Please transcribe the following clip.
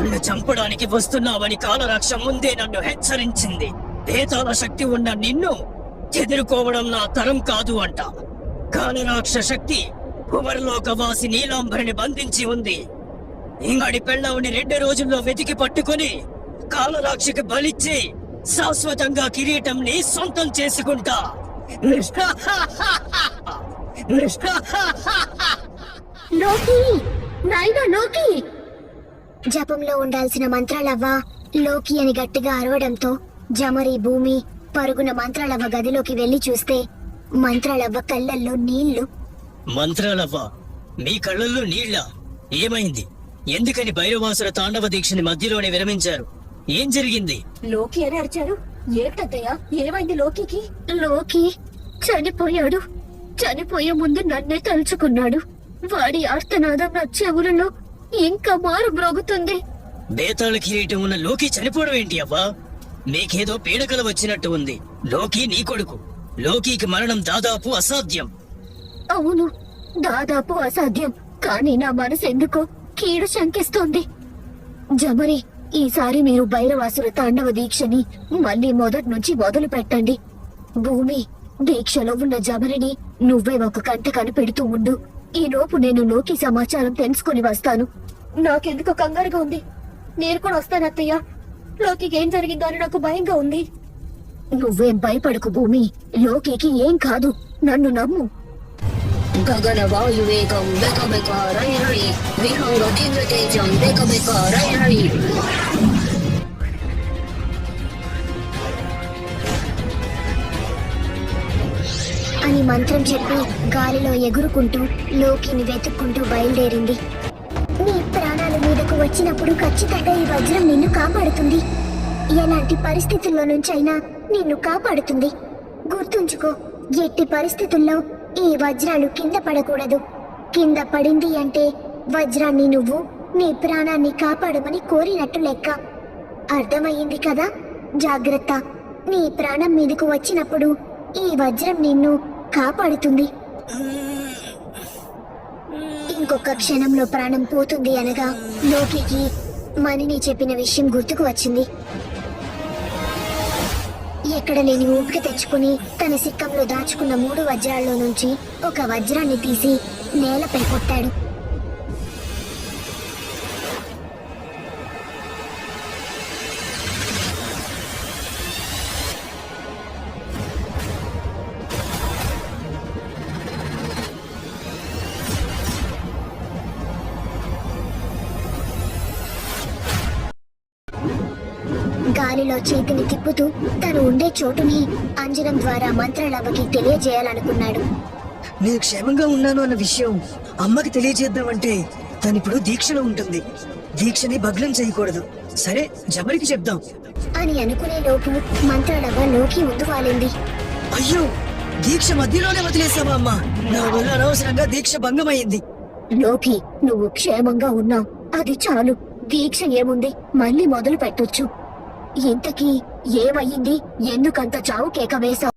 నన్ను చంపడానికి వస్తున్నావని కాలరాక్ష ముందే నన్ను హెచ్చరించింది. భేతాల శక్తి ఉన్న నిన్ను ఎదుర్కోవడం నా తరం కాదు అంట. కాలరాక్ష శక్తి భువర్లోకవాసి నీలాంబరిని బంధించి ఉంది. ఇంగడి పెళ్ళవుని రెండు రోజుల్లో వెతికి పట్టుకుని కాలరాక్షకి బలిచ్చి శాశ్వతంగా కిరీటంని సొంతం చేసుకుంటా. లోకి! నాయనా లోకి! జపంలో ఉండాల్సిన మంత్రాలవ్వ లోకి అని గట్టిగా అరవడంతో జమరి భూమి పరుగున మంత్రాలవ్వ గదిలోకి వెళ్ళి చూస్తే మంత్రాలవ్వ కళ్ళల్లో నీళ్ళు. మంత్రాలవ్వ మీ కళ్ళల్లో నీళ్ళ? ఏమైంది? ఎందుకని భైరవాసుర తాండవ దీక్షని మధ్యలోనే విరమించారు? ఏం జరిగింది? లోకి అని అరిచారు. ఏంటత్తయ్య ఏమైంది లోకికి? లోకి చనిపోయాడు. చనిపోయే ముందు నన్నే తలుచుకున్నాడు. వాడి ఆర్తనాదం నా చెవులలో ఇంకా మారు మ్రోగుతుంది. బేతాళ కిరీటం ఉన్న లోకి చనిపోవడం ఏంటి అవ్వా మీకేదో పీడకల వచ్చినట్టు ఉంది. లోకి నీ కొడుకు. లోకికి మరణం దాదాపు అసాధ్యం. అవును దాదాపు అసాధ్యం. కానీ నా మనసు ఎందుకో కీడు శంకిస్తోంది. జమరి ఈసారి మీరు భైరవాసుల తాండవ దీక్షని మళ్ళీ మొదటి నుంచి మొదలు పెట్టండి. భూమి దీక్షలో ఉన్న జమరిని నువ్వే ఒక కంట కనిపెడుతూ ఉండు. ఈ లోపు నేను లోకి సమాచారం తెలుసుకుని వస్తాను. నాకెందుకు కంగారుగా ఉంది. నేను కూడా వస్తాను అత్తయ్య. లోకికి ఏం జరిగిందో అని నాకు భయంగా ఉంది. నువ్వేం భయపడకు భూమి. లోకికి ఏం కాదు. నన్ను నమ్ము. గగన వాయువేగం బెకబెక రై రై. విహంగ కింద తేజం బెకబెక రై రై. అని మంత్రం చెప్పి గాలిలో ఎగురుకుంటూ లోకిని వెతుక్కుంటూ బయలుదేరింది. నీ ప్రాణాల మీదకు వచ్చినప్పుడు ఖచ్చితంగా ఈ వజ్రం నిన్ను కాపాడుతుంది. ఎలాంటి పరిస్థితుల్లో నుంచైనా నిన్ను కాపాడుతుంది. గుర్తుంచుకో ఎట్టి పరిస్థితుల్లో ఈ వజ్రాలు కింద పడకూడదు. కింద పడింది అంటే వజ్రాన్ని నువ్వు నీ ప్రాణాన్ని కాపాడమని కోరినట్టు లెక్క. అర్థమయ్యింది కదా? జాగ్రత్త. నీ ప్రాణం మీదకు వచ్చినప్పుడు ఈ వజ్రం నిన్ను కాపాడుతుంది. ఇంకొక క్షణంలో ప్రాణం పోతుంది అనగా లోకికి మణిని చెప్పిన విషయం గుర్తుకు వచ్చింది. ఎక్కడ లేని ఊపిక తెచ్చుకుని తన సిక్కంలో దాచుకున్న మూడు వజ్రాల్లో నుంచి ఒక వజ్రాన్ని తీసి నేలపై కొట్టాడు. గాలిలో చేతిని తిప్పుతూ తను ఉండే చోటుని అంజనం ద్వారా మంత్రలవ్వకి తెలియజేయాలనుకున్నాడు. నేను క్షేమంగా ఉన్నాను అన్న విషయం అమ్మకి తెలియజేద్దామంటే తను ఇప్పుడు దీక్షలో ఉంటుంది. దీక్షని భగ్నం చేయకూడదు. సరే జమరికి చెప్దాం. అని అనుకునే లోపు మంత్రలవ్వ లోకి ముందు వాలింది. అయ్యో దీక్ష మధ్యలోనే వదిలేసావా అమ్మా? నా వల్ల అనవసరంగా దీక్ష భంగమైంది. లోకి నువ్వు క్షేమంగా ఉన్నావు. అది చాలు. దీక్ష ఏముంది? మళ్ళీ మొదలు పెట్టొచ్చు ఇంతకీ ఏమయ్యింది? ఎందుకంత చావు కేక వేశావు?